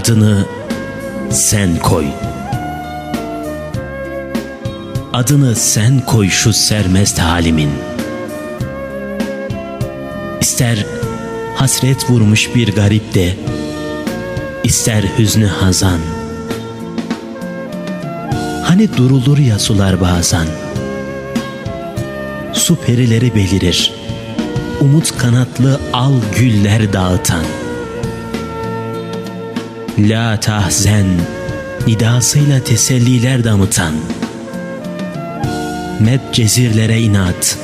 adını sen koy. Adını sen koy şu sermest halimin. İster hasret vurmuş bir garip de, ister hüznü hazan. Hani durulur ya sular bazen. Su perileri belirir. Umut kanatlı al güller dağıtan. La tahzen nidasıyla teselliler damıtan. Med cezirlere inat.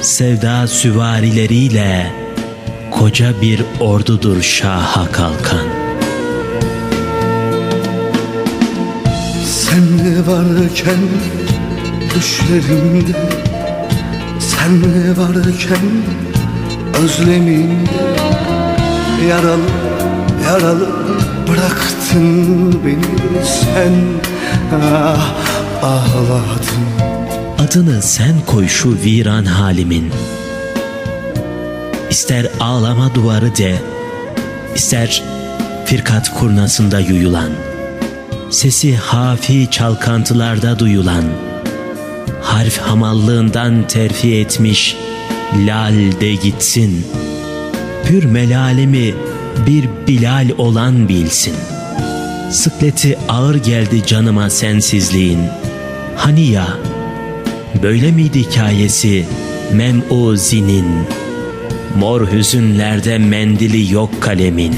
Sevda süvarileriyle koca bir ordudur şaha kalkan. Sen varken düşlerimde Sen varken özlemimde Yaralı yaralı bıraktın beni sen Ah ağladın Adını sen koy şu viran halimin. İster ağlama duvarı de, ister firkat kurnasında yuyulan, sesi hafi çalkantılarda duyulan, harf hamallığından terfi etmiş lal de gitsin. Pür melalimi bir bilal olan bilsin. Sıkleti ağır geldi canıma sensizliğin. Hani ya, Böyle miydi hikayesi Mem'uzinin? Mor hüzünlerde mendili yok kalemin.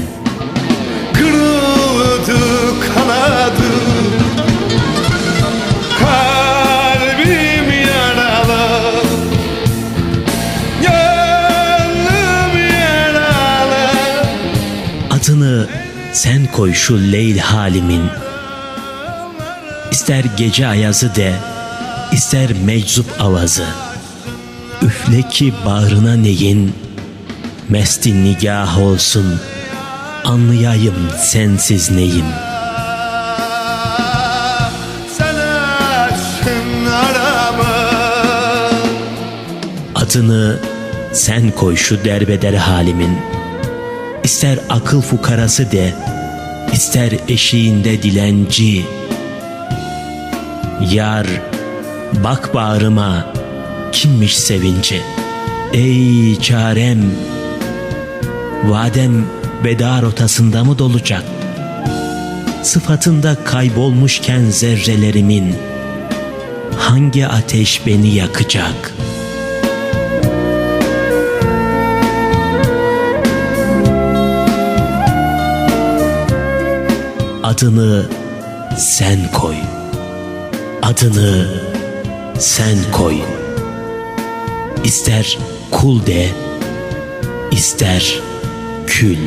Adını sen koy şu leyl halimin. İster gece ayazı de, ister meczup avazı. Üfle ki bağrına neyin, mestin nigah olsun. Anlayayım sensiz neyim. Adını sen koy şu derbeder halimin. İster akıl fukarası de, ister eşiğinde dilenci. Yar, bak bağrıma, kimmiş sevinci? Ey çarem, vadem veda rotasında mı dolacak? Sıfatında kaybolmuşken zerrelerimin, hangi ateş beni yakacak?'' Adını sen koy. Adını sen koy. İster kul de, ister kül.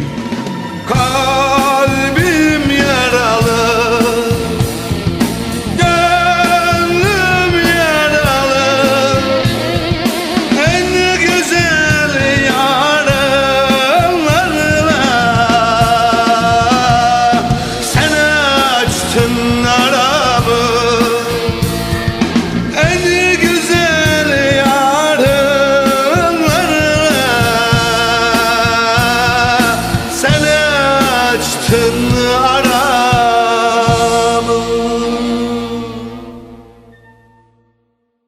açtın ara